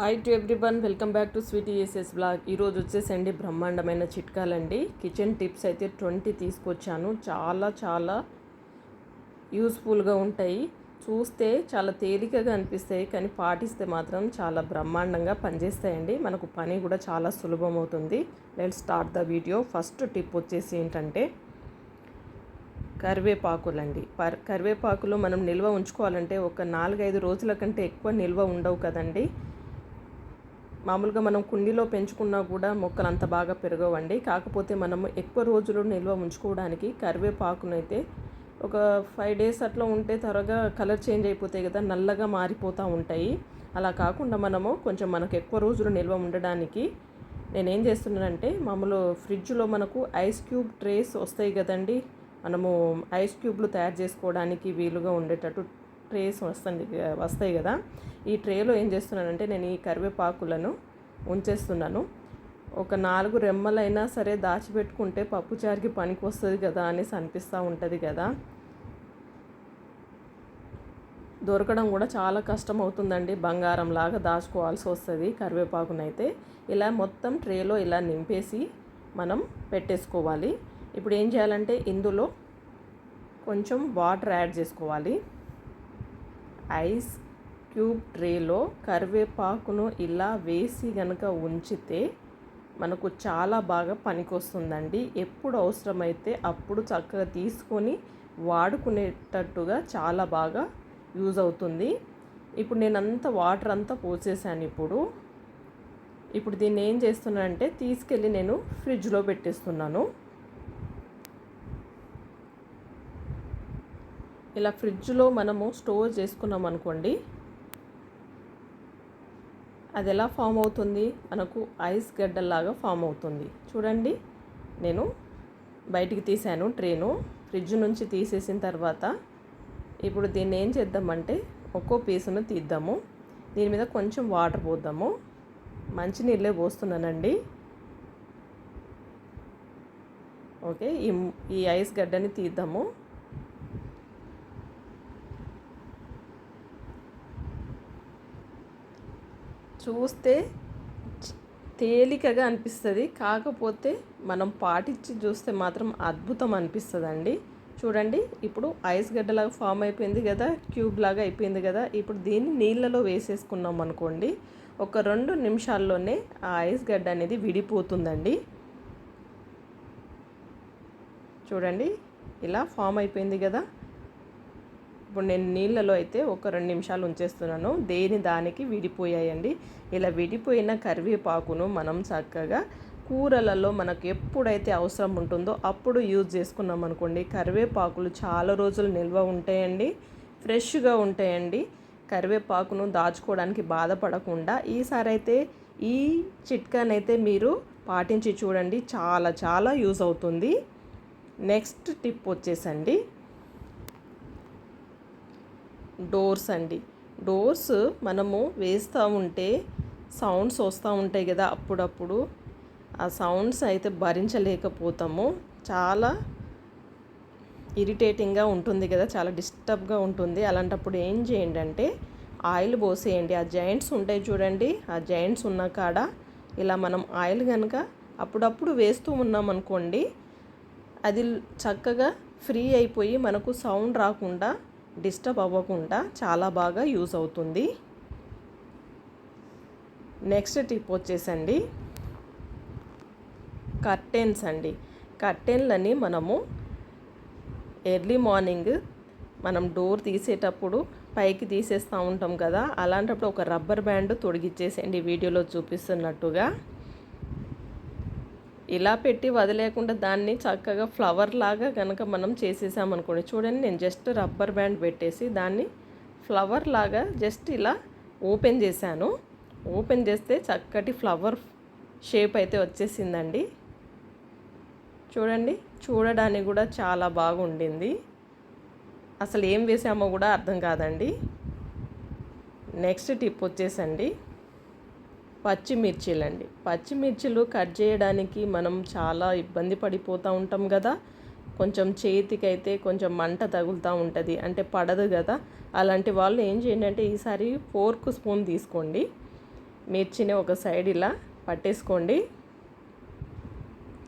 Hi to everyone welcome back to sweet ESS blog ఈరోజు వచ్చేసండి బ్రహ్మాండమైన చిట్కాలండి కిచెన్ టిప్స్ అయితే ట్వంటీ తీసుకొచ్చాను. చాలా చాలా యూస్ఫుల్గా ఉంటాయి. చూస్తే చాలా తేలికగా అనిపిస్తాయి కానీ పాటిస్తే మాత్రం చాలా బ్రహ్మాండంగా పనిచేస్తాయండి. మనకు పని కూడా చాలా సులభం అవుతుంది. Let start the video first tip వచ్చేసి ఏంటంటే కరివేపాకులండి పర్ కరివేపాకులు మనం నిల్వ ఉంచుకోవాలంటే ఒక నాలుగైదు రోజుల కంటే ఎక్కువ నిల్వ ఉండవు కదండి. మామూలుగా మనం కుండీలో పెంచుకున్నా కూడా మొక్కలు అంత బాగా పెరగవండి. కాకపోతే మనం ఎక్కువ రోజులు నిల్వ ఉంచుకోవడానికి కరివేపాకునైతే ఒక ఫైవ్ డేస్ అట్లా ఉంటే త్వరగా కలర్ చేంజ్ అయిపోతాయి కదా నల్లగా మారిపోతూ ఉంటాయి. అలా కాకుండా మనము కొంచెం మనకు ఎక్కువ రోజులు నిల్వ ఉండడానికి నేనేం చేస్తున్నానంటే మామూలు ఫ్రిడ్జ్లో మనకు ఐస్ క్యూబ్ ట్రేస్ వస్తాయి కదండి మనము ఐస్ క్యూబ్లు తయారు చేసుకోవడానికి వీలుగా ఉండేటట్టు ట్రేస్ వస్తుంది వస్తాయి కదా. ఈ ట్రేలో ఏం చేస్తున్నానంటే నేను ఈ కరివేపాకులను ఉంచేస్తున్నాను. ఒక నాలుగు రెమ్మలైనా సరే దాచిపెట్టుకుంటే పప్పుచారుకి పనికి వస్తుంది కదా అనేసి అనిపిస్తూ ఉంటుంది కదా. దొరకడం కూడా చాలా కష్టం అవుతుందండి. బంగారం లాగా దాచుకోవాల్సి వస్తుంది కరివేపాకునైతే. ఇలా మొత్తం ట్రేలో ఇలా నింపేసి మనం పెట్టేసుకోవాలి. ఇప్పుడు ఏం చేయాలంటే ఇందులో కొంచెం వాటర్ యాడ్ చేసుకోవాలి. ఐస్ క్యూబ్ ట్రేలో కరివేపాకును ఇలా వేసి కనుక ఉంచితే మనకు చాలా బాగా పనికొస్తుందండి. ఎప్పుడు అవసరమైతే అప్పుడు చక్కగా తీసుకొని వాడుకునేటట్టుగా చాలా బాగా యూజ్ అవుతుంది. ఇప్పుడు నేను అంత వాటర్ అంతా పోసేసాను ఇప్పుడు. ఇప్పుడు దీన్ని ఏం చేస్తున్నానంటే తీసుకెళ్ళి నేను ఫ్రిడ్జ్లో పెట్టేస్తున్నాను. ఇలా ఫ్రిడ్జ్లో మనము స్టోర్ చేసుకున్నాం అనుకోండి అది ఎలా ఫామ్ అవుతుంది? మనకు ఐస్ గడ్డల్లాగా ఫామ్ అవుతుంది. చూడండి నేను బయటికి తీసాను ట్రేను. ఫ్రిడ్జ్ నుంచి తీసేసిన తర్వాత ఇప్పుడు దీన్ని ఏం చేద్దామంటే ఒక్కో పీసును తీద్దాము. దీని మీద కొంచెం వాటర్ పోద్దాము. మంచినీళ్ళే పోస్తున్నానండి. ఓకే ఈ ఈ ఐస్ గడ్డని తీద్దాము. చూస్తే తేలికగా అనిపిస్తుంది. కాకపోతే మనం పాటించి చూస్తే మాత్రం అద్భుతం అనిపిస్తుందండి. చూడండి ఇప్పుడు ఐస్ గడ్డలాగా ఫామ్ అయిపోయింది కదా క్యూబ్ లాగా అయిపోయింది కదా ఇప్పుడు దీన్ని నీళ్ళలో వేసేసుకున్నాం అనుకోండి ఒక రెండు నిమిషాల్లోనే ఆ ఐస్ గడ్డ అనేది విడిపోతుందండి. చూడండి ఇలా ఫామ్ అయిపోయింది కదా ఇప్పుడు నేను నీళ్ళలో అయితే ఒక రెండు నిమిషాలు ఉంచేస్తున్నాను. దేని దానికి విడిపోయాయండి? ఇలా విడిపోయిన కరివేపాకును మనం చక్కగా కూరలలో మనకు ఎప్పుడైతే అవసరం ఉంటుందో అప్పుడు యూజ్ చేసుకున్నాం అనుకోండి. కరివేపాకులు చాలా రోజులు నిల్వ ఉంటాయండి. ఫ్రెష్గా ఉంటాయండి. కరివేపాకును దాచుకోవడానికి బాధపడకుండా ఈసారి అయితే ఈ చిట్కానైతే మీరు పాటించి చూడండి. చాలా చాలా యూజ్ అవుతుంది. నెక్స్ట్ టిప్ వచ్చేసండి. డోర్స్ అండి. డోర్స్ మనము వేస్తూ ఉంటే సౌండ్స్ వస్తూ ఉంటాయి కదా అప్పుడప్పుడు. ఆ సౌండ్స్ అయితే భరించలేకపోతాము. చాలా ఇరిటేటింగ్గా ఉంటుంది కదా చాలా డిస్టర్బ్గా ఉంటుంది. అలాంటప్పుడు ఏం చేయండి అంటే ఆయిల్ పోసేయండి. ఆ జాయింట్స్ ఉంటాయి చూడండి ఆ జాయింట్స్ ఉన్న కాడ ఇలా మనం ఆయిల్ కనుక అప్పుడప్పుడు వేస్తూ ఉన్నాం అనుకోండి అది చక్కగా ఫ్రీ అయిపోయి మనకు సౌండ్ రాకుండా డిస్టర్బ్ అవ్వకుండా చాలా బాగా యూజ్ అవుతుంది. నెక్స్ట్ టిప్ వచ్చేసండి. కర్టెన్స్ అండి. కర్టెన్లని మనము ఎర్లీ మార్నింగ్ మనం డోర్ తీసేటప్పుడు పైకి తీసేస్తూ ఉంటాం కదా అలాంటప్పుడు ఒక రబ్బర్ బ్యాండ్ తొడిగిచ్చేసేయండి వీడియోలో చూపిస్తున్నట్టుగా. ఇలా పెట్టి వదిలేకుండా దాన్ని చక్కగా ఫ్లవర్ లాగా కనుక మనం చేసేసామనుకోండి చూడండి నేను జస్ట్ రబ్బర్ బ్యాండ్ పెట్టేసి దాన్ని ఫ్లవర్ లాగా జస్ట్ ఇలా ఓపెన్ చేశాను. ఓపెన్ చేస్తే చక్కటి ఫ్లవర్ షేప్ అయితే వచ్చేసిందండి. చూడండి చూడడానికి కూడా చాలా బాగుండింది. అసలు ఏం వేసామో కూడా అర్థం కాదండి. నెక్స్ట్ టిప్ వచ్చేసండి. పచ్చిమిర్చిలండి. పచ్చిమిర్చిలు కట్ చేయడానికి మనం చాలా ఇబ్బంది పడిపోతూ ఉంటాం కదా కొంచెం చేతికైతే కొంచెం మంట తగులుతూ ఉంటుంది. అంటే పడదు కదా అలాంటి వాళ్ళు ఏం చేయండి అంటే ఈసారి ఫోర్క్ స్పూన్ తీసుకోండి. మిర్చిని ఒక సైడ్ ఇలా పట్టేసుకోండి.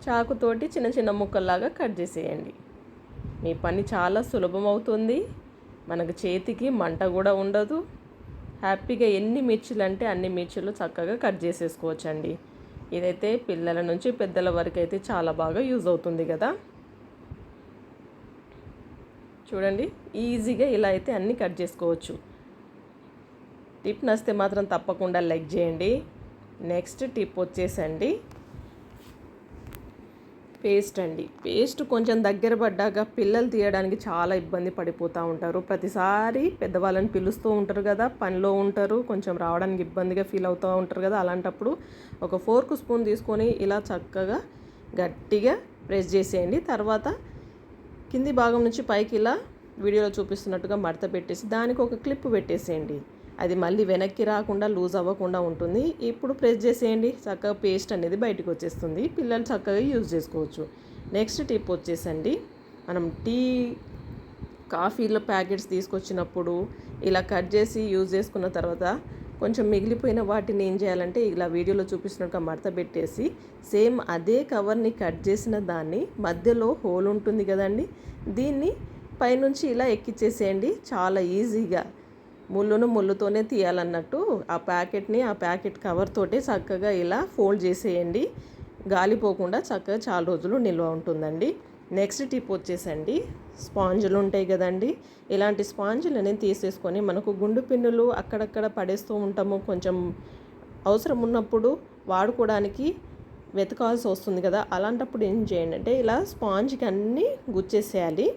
చాకుతోటి చిన్న చిన్న ముక్కల్లాగా కట్ చేసేయండి. మీ పని చాలా సులభం అవుతుంది మనకు చేతికి మంట కూడా ఉండదు. హ్యాపీగా ఎన్ని మిర్చిలు అంటే అన్ని మిర్చిలు చక్కగా కట్ చేసేసుకోవచ్చండి. ఇదైతే పిల్లల నుంచి పెద్దల వరకు అయితే చాలా బాగా యూజ్ అవుతుంది కదా. చూడండి ఈజీగా ఇలా అయితే అన్నీ కట్ చేసుకోవచ్చు. టిప్ నచ్చితే మాత్రం తప్పకుండా లైక్ చేయండి. నెక్స్ట్ టిప్ వచ్చేసండి. పేస్ట్ అండి. పేస్ట్ కొంచెం దగ్గర పడ్డాక పిల్లలు తీయడానికి చాలా ఇబ్బంది పడిపోతూ ఉంటారు. ప్రతిసారి పెద్దవాళ్ళని పిలుస్తూ ఉంటారు కదా పనిలో ఉంటారు కొంచెం రావడానికి ఇబ్బందిగా ఫీల్ అవుతూ ఉంటారు కదా అలాంటప్పుడు ఒక ఫోర్క్ స్పూన్ తీసుకొని ఇలా చక్కగా గట్టిగా ప్రెస్ చేసేయండి. తర్వాత కింది భాగం నుంచి పైకి ఇలా వీడియోలో చూపిస్తున్నట్టుగా మడత పెట్టేసి దానికి ఒక క్లిప్ పెట్టేసేయండి. అది మళ్ళీ వెనక్కి రాకుండా లూజ్ అవ్వకుండా ఉంటుంది. ఇప్పుడు ప్రెస్ చేసేయండి. చక్కగా పేస్ట్ అనేది బయటకు వచ్చేస్తుంది. పిల్లలు చక్కగా యూజ్ చేసుకోవచ్చు. నెక్స్ట్ టిప్ వచ్చేసండి. మనం టీ కాఫీలో ప్యాకెట్స్ తీసుకొచ్చినప్పుడు ఇలా కట్ చేసి యూజ్ చేసుకున్న తర్వాత కొంచెం మిగిలిపోయిన వాటిని ఏం చేయాలంటే ఇలా వీడియోలో చూపిస్తున్నట్టుగా మడత పెట్టేసి సేమ్ అదే కవర్ని కట్ చేసిన దాన్ని మధ్యలో హోల్ ఉంటుంది కదండి. దీన్ని పైనుంచి ఇలా ఎక్కిచ్చేసేయండి. చాలా ఈజీగా. ముళ్ళును ముళ్ళుతోనే తీయాలన్నట్టు ఆ ప్యాకెట్ని ఆ ప్యాకెట్ కవర్ తోటి చక్కగా ఇలా ఫోల్డ్ చేసేయండి. గాలిపోకుండా చక్కగా చాలా రోజులు నిల్వ ఉంటుందండి. నెక్స్ట్ టిప్ వచ్చేసండి. స్పాంజులు ఉంటాయి కదండి. ఇలాంటి స్పాంజులని తీసేసుకొని మనకు గుండు పిన్నులు అక్కడక్కడ పడేస్తూ ఉంటాము. కొంచెం అవసరం ఉన్నప్పుడు వాడుకోవడానికి వెతకాల్సి వస్తుంది కదా. అలాంటప్పుడు ఏం చేయండి అంటే ఇలా స్పాంజ్కి అన్నీ గుచ్చేసేయాలి.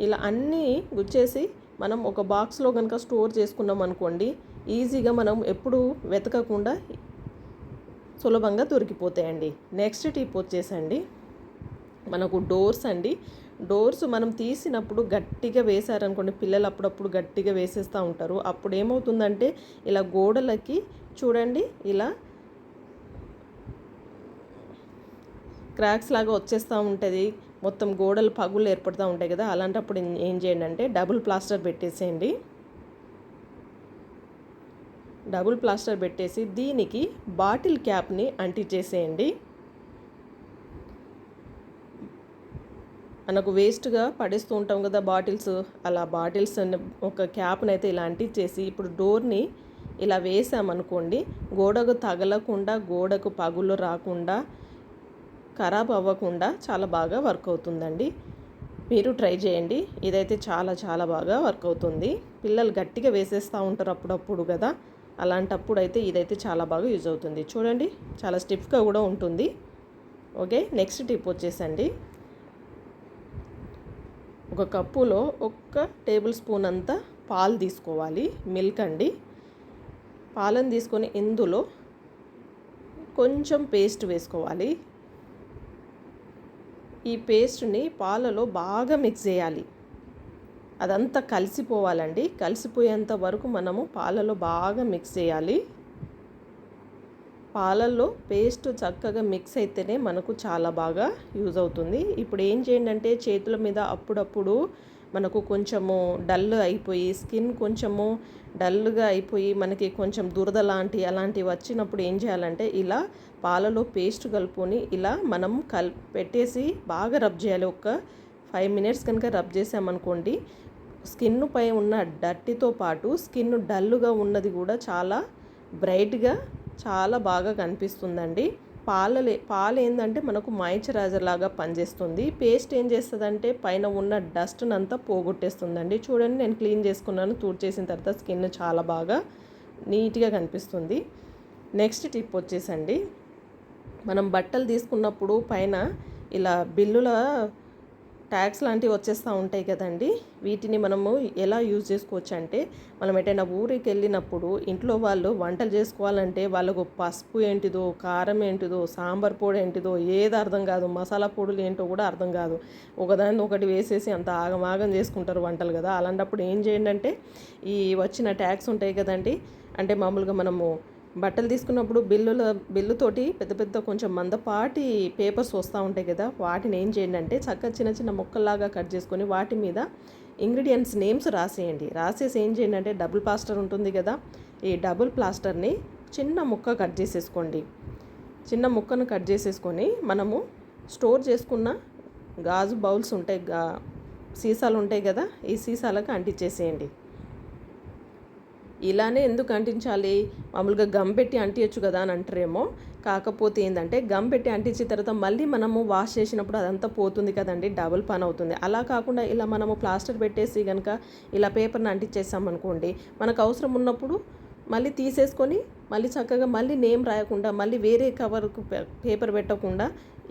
ఇలా అన్నీ గుచ్చేసి మనం ఒక బాక్స్లో కనుక స్టోర్ చేసుకున్నాం అనుకోండి ఈజీగా మనం ఎప్పుడు వెతకకుండా సులభంగా దొరికిపోతాయండి. నెక్స్ట్ టిప్ వచ్చేసండి మనకు డోర్స్ అండి. డోర్స్ మనం తీసినప్పుడు గట్టిగా వేశారనుకోండి పిల్లలు అప్పుడప్పుడు గట్టిగా వేసేస్తూ ఉంటారు. అప్పుడు ఏమవుతుందంటే ఇలా గోడలకి చూడండి ఇలా క్రాక్స్ లాగా వచ్చేస్తూ ఉంటుంది. మొత్తం గోడలు పగులు ఏర్పడుతూ ఉంటాయి కదా అలాంటప్పుడు ఏం చేయండి అంటే డబుల్ ప్లాస్టర్ పెట్టేసేయండి. డబుల్ ప్లాస్టర్ పెట్టేసి దీనికి బాటిల్ క్యాప్ని అంటించేసేయండి మనకు వేస్ట్గా పడేస్తూ ఉంటాం కదా బాటిల్స్ అలా బాటిల్స్ ఒక క్యాప్ని అయితే ఇలా అంటించేసి ఇప్పుడు డోర్ని ఇలా వేసామనుకోండి గోడకు తగలకుండా గోడకు పగులు రాకుండా ఖరాబ్ అవ్వకుండా చాలా బాగా వర్క్ అవుతుందండి. మీరు ట్రై చేయండి. ఇదైతే చాలా చాలా బాగా వర్క్ అవుతుంది. పిల్లలు గట్టిగా వేసేస్తూ ఉంటారు అప్పుడప్పుడు కదా. అలాంటప్పుడు అయితే ఇదైతే చాలా బాగా యూజ్ అవుతుంది. చూడండి చాలా స్టిఫ్గా కూడా ఉంటుంది. ఓకే నెక్స్ట్ టిప్ వచ్చేసండి. ఒక కప్పులో ఒక్క టేబుల్ స్పూన్ అంతా పాలు తీసుకోవాలి. మిల్క్ అండి. పాలను తీసుకొని ఇందులో కొంచెం పేస్ట్ వేసుకోవాలి. ఈ పేస్ట్ని పాలలో బాగా మిక్స్ చేయాలి. అదంతా కలిసిపోవాలండి. కలిసిపోయేంత వరకు మనము పాలలో బాగా మిక్స్ చేయాలి. పాలల్లో పేస్ట్ చక్కగా మిక్స్ అయితేనే మనకు చాలా బాగా యూజ్ అవుతుంది. ఇప్పుడు ఏం చేయండి అంటే చేతుల మీద అప్పుడప్పుడు మనకు కొంచెము డల్ అయిపోయి స్కిన్ కొంచెము డల్గా అయిపోయి మనకి కొంచెం దురద లాంటి అలాంటివి వచ్చినప్పుడు ఏం చేయాలంటే ఇలా పాలలో పేస్ట్ కలుపుకొని ఇలా మనం కల్ పెట్టేసి బాగా రబ్ చేయాలి. ఒక ఫైవ్ మినిట్స్ కనుక రబ్ చేసామనుకోండి స్కిన్ పై ఉన్న డట్టితో పాటు స్కిన్ డల్గా ఉన్నది కూడా చాలా బ్రైట్గా చాలా బాగా కనిపిస్తుందండి. పాలలే పాలు ఏంటంటే మనకు మాయిశ్చరైజర్ లాగా పనిచేస్తుంది. పేస్ట్ ఏం చేస్తుందంటే పైన ఉన్న డస్ట్ని అంతా పోగొట్టేస్తుందండి. చూడండి నేను క్లీన్ చేసుకున్నాను తూడ్ చేసిన తర్వాత స్కిన్ చాలా బాగా నీట్గా కనిపిస్తుంది. నెక్స్ట్ టిప్ వచ్చేసండి. మనం బట్టలు తీసుకున్నప్పుడు పైన ఇలా బిల్లుల ట్యాక్స్ లాంటివి వచ్చేస్తూ ఉంటాయి కదండి. వీటిని మనము ఎలా యూజ్ చేసుకోవచ్చు అంటే మనం ఎటైనా ఊరికి వెళ్ళినప్పుడు ఇంట్లో వాళ్ళు వంటలు చేసుకోవాలంటే వాళ్ళకు పసుపు ఏంటిదో కారం ఏంటిదో సాంబార్ పొడి ఏంటిదో ఏది అర్థం కాదు. మసాలా పొడులు ఏంటో కూడా అర్థం కాదు. ఒకదాని ఒకటి వేసేసి అంత ఆగమాగం చేసుకుంటారు వంటలు కదా. అలాంటప్పుడు ఏం చేయండి అంటే ఈ వచ్చిన ట్యాక్స్ ఉంటాయి కదండి. అంటే మామూలుగా మనము బట్టలు తీసుకున్నప్పుడు బిల్లుల బిల్లుతోటి పెద్ద పెద్ద కొంచెం మందపాటి పేపర్స్ వస్తూ ఉంటాయి కదా వాటిని ఏం చేయండి అంటే చక్కగా చిన్న చిన్న ముక్కల్లాగా కట్ చేసుకొని వాటి మీద ఇంగ్రీడియంట్స్ నేమ్స్ రాసేయండి. రాసేసి ఏం చేయండి అంటే డబుల్ ప్లాస్టర్ ఉంటుంది కదా ఈ డబుల్ ప్లాస్టర్ని చిన్న ముక్క కట్ చేసేసుకోండి. చిన్న ముక్కను కట్ చేసేసుకొని మనము స్టోర్ చేసుకున్న గాజు బౌల్స్ ఉంటాయి గా సీసాలు ఉంటాయి కదా ఈ సీసాలకు అంటించేసేయండి ఇలానే ఎందుకు అంటించాలి? మామూలుగా గమ్ పెట్టి అంటించచ్చు కదా అని అంటారేమో. కాకపోతే ఏంటంటే గమ్ పెట్టి అంటించిన తర్వాత మళ్ళీ మనము వాష్ చేసినప్పుడు అదంతా పోతుంది కదండి డబుల్ పని అవుతుంది. అలా కాకుండా ఇలా మనము ప్లాస్టర్ పెట్టేసి కనుక ఇలా పేపర్ని అంటించేసాం అనుకోండి మనకు అవసరం ఉన్నప్పుడు మళ్ళీ తీసేసుకొని మళ్ళీ చక్కగా మళ్ళీ నేమ్ రాయకుండా మళ్ళీ వేరే కవర్కు పేపర్ పెట్టకుండా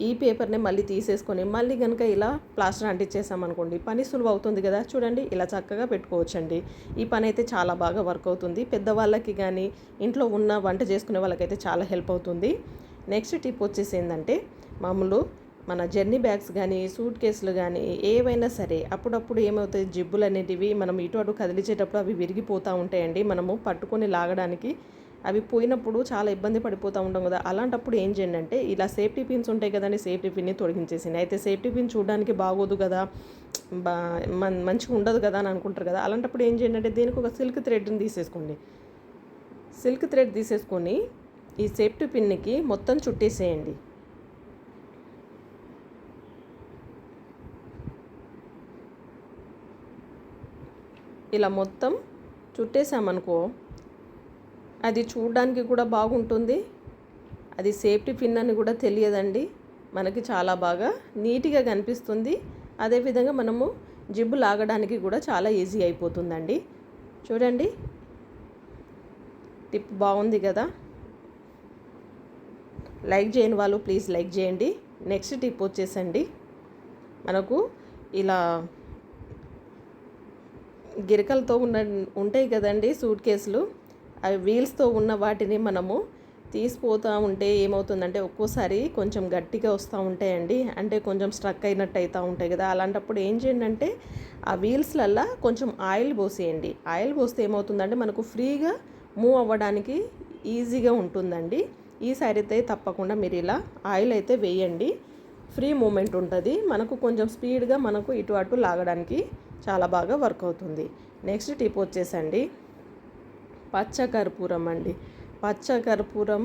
ఈ పేపర్ని మళ్ళీ తీసేసుకొని మళ్ళీ కనుక ఇలా ప్లాస్టర్ అంటించేసామనుకోండి పని సులువు అవుతుంది కదా. చూడండి ఇలా చక్కగా పెట్టుకోవచ్చండి. ఈ పని అయితే చాలా బాగా వర్క్ అవుతుంది. పెద్దవాళ్ళకి కానీ ఇంట్లో ఉన్న వంట చేసుకునే వాళ్ళకైతే చాలా హెల్ప్ అవుతుంది. నెక్స్ట్ టిప్ వచ్చేసి ఏంటంటే మామూలు మన జర్నీ బ్యాగ్స్ కానీ సూట్ కేసులు కానీ ఏవైనా సరే అప్పుడప్పుడు ఏమవుతాయి జిబ్బులు అనేటివి మనం ఇటు అటు కదిలించేటప్పుడు అవి విరిగిపోతూ ఉంటాయండి. మనము పట్టుకొని లాగడానికి అవి పోయినప్పుడు చాలా ఇబ్బంది పడిపోతూ ఉంటాం కదా. అలాంటప్పుడు ఏం చేయండి అంటే ఇలా సేఫ్టీ పిన్స్ ఉంటాయి కదండి సేఫ్టీ పిన్ని తొలగించేసింది అయితే సేఫ్టీ పిన్ చూడడానికి బాగోదు కదా బా మంచిగా ఉండదు కదా అని అనుకుంటారు కదా. అలాంటప్పుడు ఏం చేయండి అంటే దీనికి ఒక సిల్క్ థ్రెడ్ని తీసేసుకోండి. సిల్క్ థ్రెడ్ తీసేసుకొని ఈ సేఫ్టీ పిన్నికి మొత్తం చుట్టేసేయండి. ఇలా మొత్తం చుట్టేసామనుకో అది చూడడానికి కూడా బాగుంటుంది. అది సేఫ్టీ పిన్ అని కూడా తెలియదండి. మనకి చాలా బాగా నీట్గా కనిపిస్తుంది. అదేవిధంగా మనము జిబ్బు లాగడానికి కూడా చాలా ఈజీ అయిపోతుందండి. చూడండి. టిప్ బాగుంది కదా. లైక్ చేయని వాళ్ళు ప్లీజ్ లైక్ చేయండి. నెక్స్ట్ టిప్ వచ్చేసండి. మనకు ఇలా గిరకలతో ఉన్న ఉంటాయి కదండి సూట్ కేసులు. అవి వీల్స్తో ఉన్న వాటిని మనము తీసిపోతూ ఉంటే ఏమవుతుందంటే ఒక్కోసారి కొంచెం గట్టిగా వస్తూ ఉంటాయండి. అంటే కొంచెం స్ట్రక్ అయినట్టు అవుతూ ఉంటాయి కదా. అలాంటప్పుడు ఏం చేయండి అంటే ఆ వీల్స్లల్లా కొంచెం ఆయిల్ పోసేయండి. ఆయిల్ పోస్తే ఏమవుతుందంటే మనకు ఫ్రీగా మూవ్ అవ్వడానికి ఈజీగా ఉంటుందండి. ఈసారి అయితే తప్పకుండా మీరు ఇలా ఆయిల్ అయితే వేయండి. ఫ్రీ మూమెంట్ ఉంటుంది. మనకు కొంచెం స్పీడ్గా మనకు ఇటు అటు లాగడానికి చాలా బాగా వర్క్ అవుతుంది. నెక్స్ట్ టిప్ వచ్చేసండి. పచ్చ కర్పూరం అండి పచ్చ కర్పూరం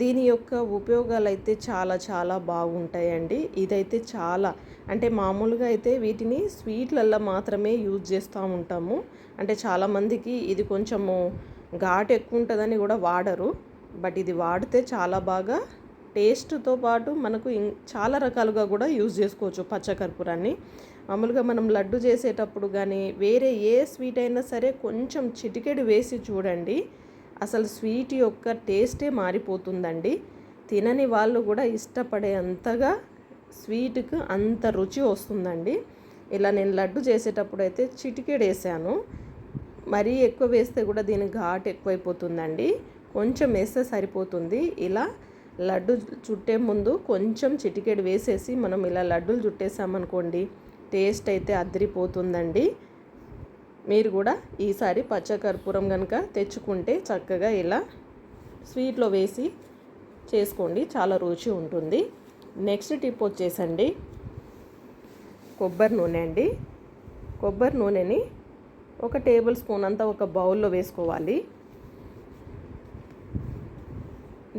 దీని యొక్క ఉపయోగాలు అయితే చాలా చాలా బాగుంటాయండి. ఇదైతే చాలా అంటే మామూలుగా అయితే వీటిని స్వీట్లల్లో మాత్రమే యూజ్ చేస్తూ ఉంటాము. అంటే చాలామందికి ఇది కొంచెము ఘాటు ఎక్కువ ఉంటుందని కూడా వాడరు. బట్ ఇది వాడితే చాలా బాగా టేస్ట్తో పాటు మనకు చాలా రకాలుగా కూడా యూజ్ చేసుకోవచ్చు పచ్చకర్పూరాన్ని. మామూలుగా మనం లడ్డు చేసేటప్పుడు కానీ వేరే ఏ స్వీట్ అయినా సరే కొంచెం చిటికెడు వేసి చూడండి. అసలు స్వీట్ యొక్క టేస్టే మారిపోతుందండి. తినని వాళ్ళు కూడా ఇష్టపడే అంతగా స్వీట్కి అంత రుచి వస్తుందండి. ఇలా నేను లడ్డు చేసేటప్పుడు అయితే చిటికెడు వేసాను మరీ ఎక్కువ వేస్తే కూడా దీని ఘాట్ ఎక్కువైపోతుందండి. కొంచెం వేస్తే సరిపోతుంది. ఇలా లడ్డు చుట్టే ముందు కొంచెం చిటికెడు వేసేసి మనం ఇలా లడ్డూలు చుట్టేసామనుకోండి టేస్ట్ అయితే అద్దరిపోతుందండి మీరు కూడా ఈసారి పచ్చకర్పూరం కనుక తెచ్చుకుంటే చక్కగా ఇలా స్వీట్లో వేసి చేసుకోండి చాలా రుచి ఉంటుంది. నెక్స్ట్ టిప్ వచ్చేసండి. కొబ్బరి నూనె అండి. కొబ్బరి నూనెని ఒక టేబుల్ స్పూన్ అంతా ఒక బౌల్లో వేసుకోవాలి.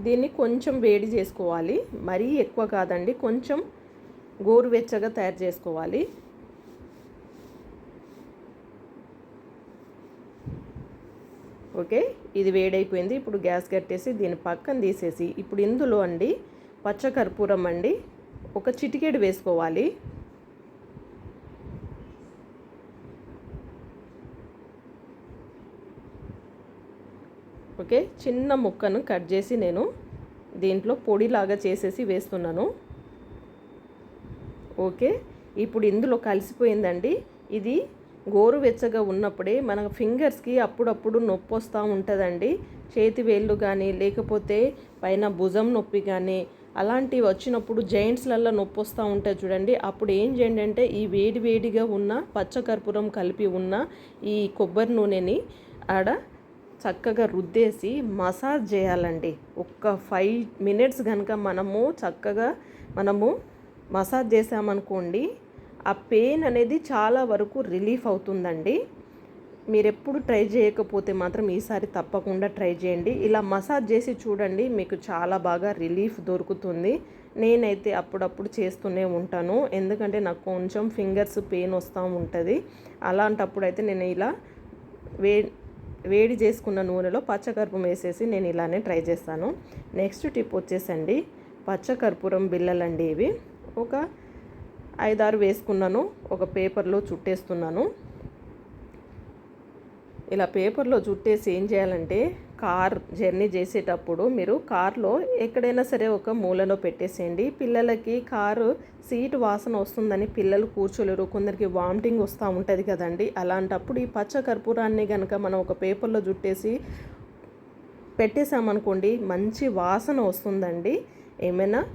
దీన్ని కొంచెం వేడి చేసుకోవాలి. మరీ ఎక్కువ కాదండి కొంచెం గోరువెచ్చగా తయారు చేసుకోవాలి. ఓకే ఇది వేడైపోయింది. ఇప్పుడు గ్యాస్ కట్టేసి దీన్ని పక్కన తీసేసి ఇప్పుడు ఇందులో అండి పచ్చకర్పూరం అండి ఒక చిటికెడు వేసుకోవాలి. ఓకే చిన్న ముక్కను కట్ చేసి నేను దీంట్లో పొడిలాగా చేసేసి వేస్తున్నాను. ఓకే? ఇప్పుడు ఇందులో కలిసిపోయిందండి. ఇది గోరువెచ్చగా ఉన్నప్పుడే మన ఫింగర్స్కి అప్పుడప్పుడు నొప్పి వస్తూ ఉంటుందండి. చేతి వేళ్ళు కానీ లేకపోతే పైన భుజం నొప్పి కానీ అలాంటివి వచ్చినప్పుడు జైంట్స్లల్లో నొప్పి వస్తూ ఉంటాయి చూడండి. అప్పుడు ఏం చేయండి అంటే ఈ వేడి వేడిగా ఉన్న పచ్చకర్పూరం కలిపి ఉన్న ఈ కొబ్బరి నూనెని ఆడ చక్కగా రుద్దేసి మసాజ్ చేయాలండి. ఒక్క ఫైవ్ మినిట్స్ కనుక మనము చక్కగా మనము మసాజ్ చేసామనుకోండి ఆ పెయిన్ అనేది చాలా వరకు రిలీఫ్ అవుతుందండి. మీరు ఎప్పుడు ట్రై చేయకపోతే మాత్రం ఈసారి తప్పకుండా ట్రై చేయండి. ఇలా మసాజ్ చేసి చూడండి మీకు చాలా బాగా రిలీఫ్ దొరుకుతుంది. నేనైతే అప్పుడప్పుడు చేస్తూనే ఉంటాను. ఎందుకంటే నాకు కొంచెం ఫింగర్స్ పెయిన్ వస్తూ ఉంటుంది. అలాంటప్పుడు అయితే నేను ఇలా వే వేడి చేసుకున్న నూనెలో పచ్చకర్పూరం వేసేసి నేను ఇలానే ట్రై చేస్తాను. నెక్స్ట్ టిప్ వచ్చేసండి. పచ్చకర్పూరం బిళ్ళలండి ఇవి. ఒక ఐదారు వేసుకున్నాను. ఒక పేపర్లో చుట్టేస్తున్నాను. ఇలా పేపర్లో చుట్టేసి ఏం చేయాలంటే కార్ జర్నీ చేసేటప్పుడు మీరు కార్లో ఎక్కడైనా సరే ఒక మూలలో పెట్టేసేయండి. పిల్లలకి కారు సీట్ వాసన వస్తుందని పిల్లలు కూర్చోలేరు. కొందరికి వామిటింగ్ వస్తూ ఉంటుంది కదండి. అలాంటప్పుడు ఈ పచ్చ కర్పూరాన్ని కనుక మనం ఒక పేపర్లో చుట్టేసి పెట్టేసామనుకోండి మంచి వాసన వస్తుందండి. ఏమైనా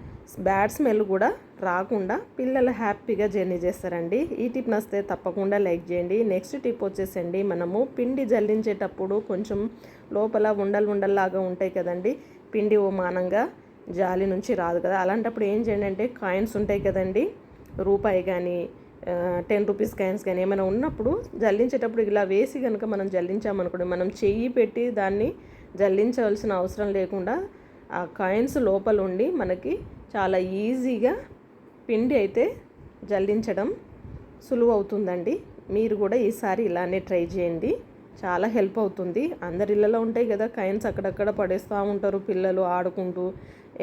బ్యాడ్ స్మెల్ కూడా రాకుండా పిల్లలు హ్యాపీగా జర్నీ చేస్తారండి. ఈ టిప్ నస్తే తప్పకుండా లైక్ చేయండి. నెక్స్ట్ టిప్ వచ్చేసండి. మనము పిండి జల్లించేటప్పుడు కొంచెం లోపల ఉండలు ఉండల్లాగా ఉంటాయి కదండి. పిండి ఓమానంగా జాలి నుంచి రాదు కదా. అలాంటప్పుడు ఏం చేయండి అంటే కాయిన్స్ ఉంటాయి కదండి. రూపాయి కానీ టెన్ రూపీస్ కాయిన్స్ కానీ ఏమైనా ఉన్నప్పుడు జల్లించేటప్పుడు ఇలా వేసి కనుక మనం జల్లించామనుకోండి మనం చెయ్యి పెట్టి దాన్ని జల్లించవలసిన అవసరం లేకుండా ఆ కాయిన్స్ లోపల ఉండి మనకి చాలా ఈజీగా పిండి అయితే జల్లించడం సులువు అవుతుందండి మీరు కూడా ఈసారి ఇలానే ట్రై చేయండి. చాలా హెల్ప్ అవుతుంది. అందరి ఇళ్ళలో ఉంటాయి కదా కాయిన్స్ అక్కడక్కడ పడేస్తూ ఉంటారు పిల్లలు ఆడుకుంటూ.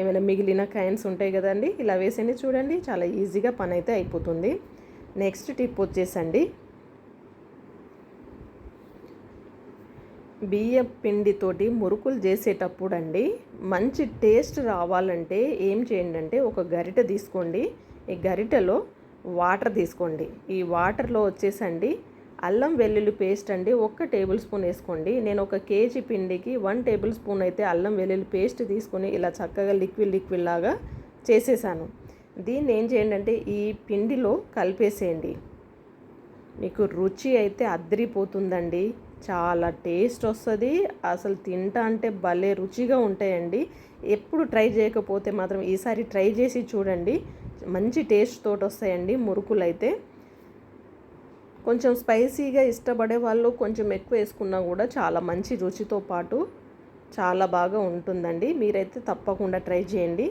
ఏమైనా మిగిలిన కాయిన్స్ ఉంటాయి కదండి ఇలా వేసేయండి చూడండి. చాలా ఈజీగా పని అయితే అయిపోతుంది. నెక్స్ట్ టిప్ వచ్చేసండి. బియ్యం పిండితోటి మురుకులు చేసేటప్పుడు అండి మంచి టేస్ట్ రావాలంటే ఏం చేయండి అంటే ఒక గరిటె తీసుకోండి. ఈ గరిటెలో వాటర్ తీసుకోండి. ఈ వాటర్లో వచ్చేసండి అల్లం వెల్లుల్లి పేస్ట్ అండి. ఒక్క టేబుల్ స్పూన్ వేసుకోండి. నేను ఒక కేజీ పిండికి వన్ టేబుల్ స్పూన్ అయితే అల్లం వెల్లుల్లి పేస్ట్ తీసుకొని ఇలా చక్కగా లిక్విడ్ లిక్విడ్ లాగా చేసేసాను. దీన్ని ఏం చేయండి అంటే ఈ పిండిలో కలిపేసేయండి. మీకు రుచి అయితే అద్దరిపోతుందండి చాలా టేస్ట్ వస్తుంది. అసలు తింటా అంటే భలే రుచిగా ఉంటాయండి. ఎప్పుడు ట్రై చేయకపోతే మాత్రం ఈసారి ట్రై చేసి చూడండి. మంచి టేస్ట్ తోటి వస్తాయండి మురుకులు అయితే కొంచెం స్పైసీగా ఇష్టపడే వాళ్ళు కొంచెం ఎక్కువ వేసుకున్నా కూడా చాలా మంచి రుచితో పాటు చాలా బాగా ఉంటుందండి. మీరైతే తప్పకుండా ట్రై చేయండి.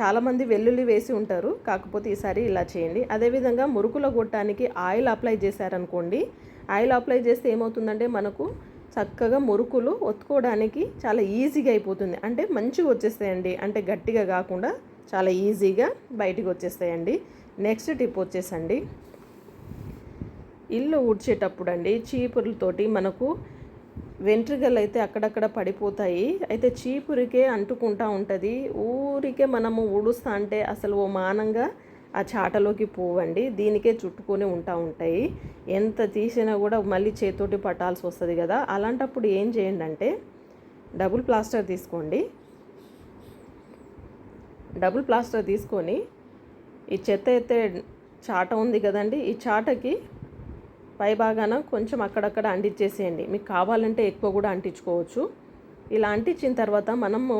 చాలామంది వెల్లుల్లి వేసి ఉంటారు. కాకపోతే ఈసారి ఇలా చేయండి. అదేవిధంగా మురుకుల గొట్టానికి ఆయిల్ అప్లై చేశారనుకోండి. ఆయిల్ అప్లై చేస్తే ఏమవుతుందంటే మనకు చక్కగా మురుకులు ఒత్తుకోవడానికి చాలా ఈజీగా అయిపోతుంది. అంటే మంచిగా వచ్చేస్తాయండి. అంటే గట్టిగా కాకుండా చాలా ఈజీగా బయటికి వచ్చేస్తాయండి. నెక్స్ట్ టిప్ వచ్చేసండి. ఇల్లు ఊడ్చేటప్పుడు అండి చీపురులతోటి మనకు వెంట్రుకలు అయితే అక్కడక్కడ పడిపోతాయి. అయితే చీపురికే అంటుకుంటా ఉంటుంది. ఊరికే మనము ఊడుస్తా అంటే అసలు ఓ మానంగా ఆ చాటలోకి పోవండి. దీనికే చుట్టుకొని ఉంటా ఉంటాయి. ఎంత తీసినా కూడా మళ్ళీ చేతోటి పట్టాల్సి వస్తుంది కదా. అలాంటప్పుడు ఏం చేయండి అంటే డబుల్ ప్లాస్టర్ తీసుకోండి. డబుల్ ప్లాస్టర్ తీసుకొని ఈ చెత్త ఎత్తే చాట ఉంది కదండి ఈ చాటకి పై భాగాన కొంచెం అక్కడక్కడ అంటించేసేయండి మీకు కావాలంటే ఎక్కువ కూడా అంటించుకోవచ్చు. ఇలా అంటించిన తర్వాత మనము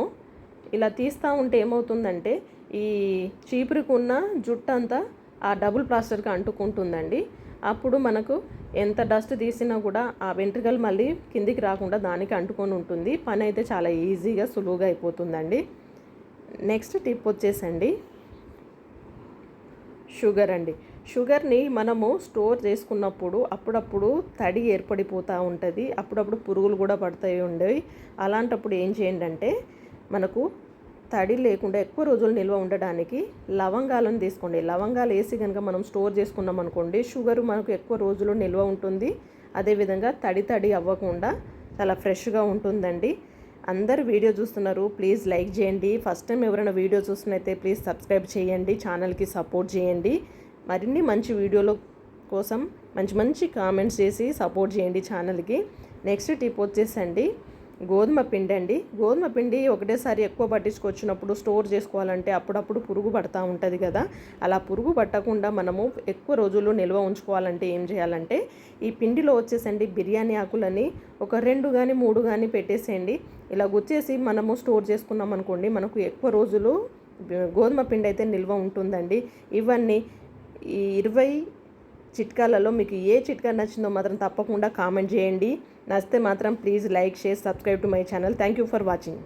ఇలా తీస్తూ ఉంటే ఏమవుతుందంటే ఈ చీపురికి ఉన్న జుట్టు అంతా ఆ డబుల్ ప్లాస్టర్కి అంటుకుంటుందండి. అప్పుడు మనకు ఎంత డస్ట్ తీసినా కూడా ఆ వెంట్రుకలు మళ్ళీ కిందికి రాకుండా దానికి అంటుకొని ఉంటుంది. పని అయితే చాలా ఈజీగా సులువుగా అయిపోతుందండి. నెక్స్ట్ టిప్ వచ్చేసండి. షుగర్ అండి. షుగర్ని మనము స్టోర్ చేసుకున్నప్పుడు అప్పుడప్పుడు తడి ఏర్పడిపోతూ ఉంటుంది. అప్పుడప్పుడు పురుగులు కూడా పడతాయి ఉండేవి. అలాంటప్పుడు ఏం చేయండి అంటే మనకు తడి లేకుండా ఎక్కువ రోజులు నిల్వ ఉండడానికి లవంగాలను తీసుకోండి. లవంగాలు వేసి కనుక మనం స్టోర్ చేసుకున్నాం అనుకోండి షుగర్ మనకు ఎక్కువ రోజులు నిల్వ ఉంటుంది. అదేవిధంగా తడి తడి అవ్వకుండా చాలా ఫ్రెష్గా ఉంటుందండి. అందరు వీడియో చూస్తున్నారు ప్లీజ్ లైక్ చేయండి. ఫస్ట్ టైం ఎవరైనా వీడియో చూస్తున్నైతే ప్లీజ్ సబ్స్క్రైబ్ చేయండి ఛానల్కి సపోర్ట్ చేయండి. మరిన్ని మంచి వీడియోల కోసం మంచి మంచి కామెంట్స్ చేసి సపోర్ట్ చేయండి ఛానల్కి. నెక్స్ట్ టిప్ వచ్చేసండి గోధుమ పిండి అండి. గోధుమ పిండి ఒకటేసారి ఎక్కువ పట్టించుకొచ్చినప్పుడు స్టోర్ చేసుకోవాలంటే అప్పుడప్పుడు పురుగు పడతా ఉంటుంది కదా. అలా పురుగు పట్టకుండా మనము ఎక్కువ రోజులు నిల్వ ఉంచుకోవాలంటే ఏం చేయాలంటే ఈ పిండిలో వచ్చేసండి బిర్యానీ ఆకులని ఒక రెండు కానీ మూడు కానీ పెట్టేసేయండి. ఇలా గుచ్చేసి మనము స్టోర్ చేసుకున్నాం అనుకోండి మనకు ఎక్కువ రోజులు గోధుమ పిండి అయితే నిల్వ ఉంటుందండి. ఇవన్నీ ఈ ఇరవై చిట్కాలలో మీకు ఏ చిట్కా నచ్చిందో మాత్రం తప్పకుండా కామెంట్ చేయండి. నచ్చితే మాత్రం please like share subscribe to my channel thank you for watching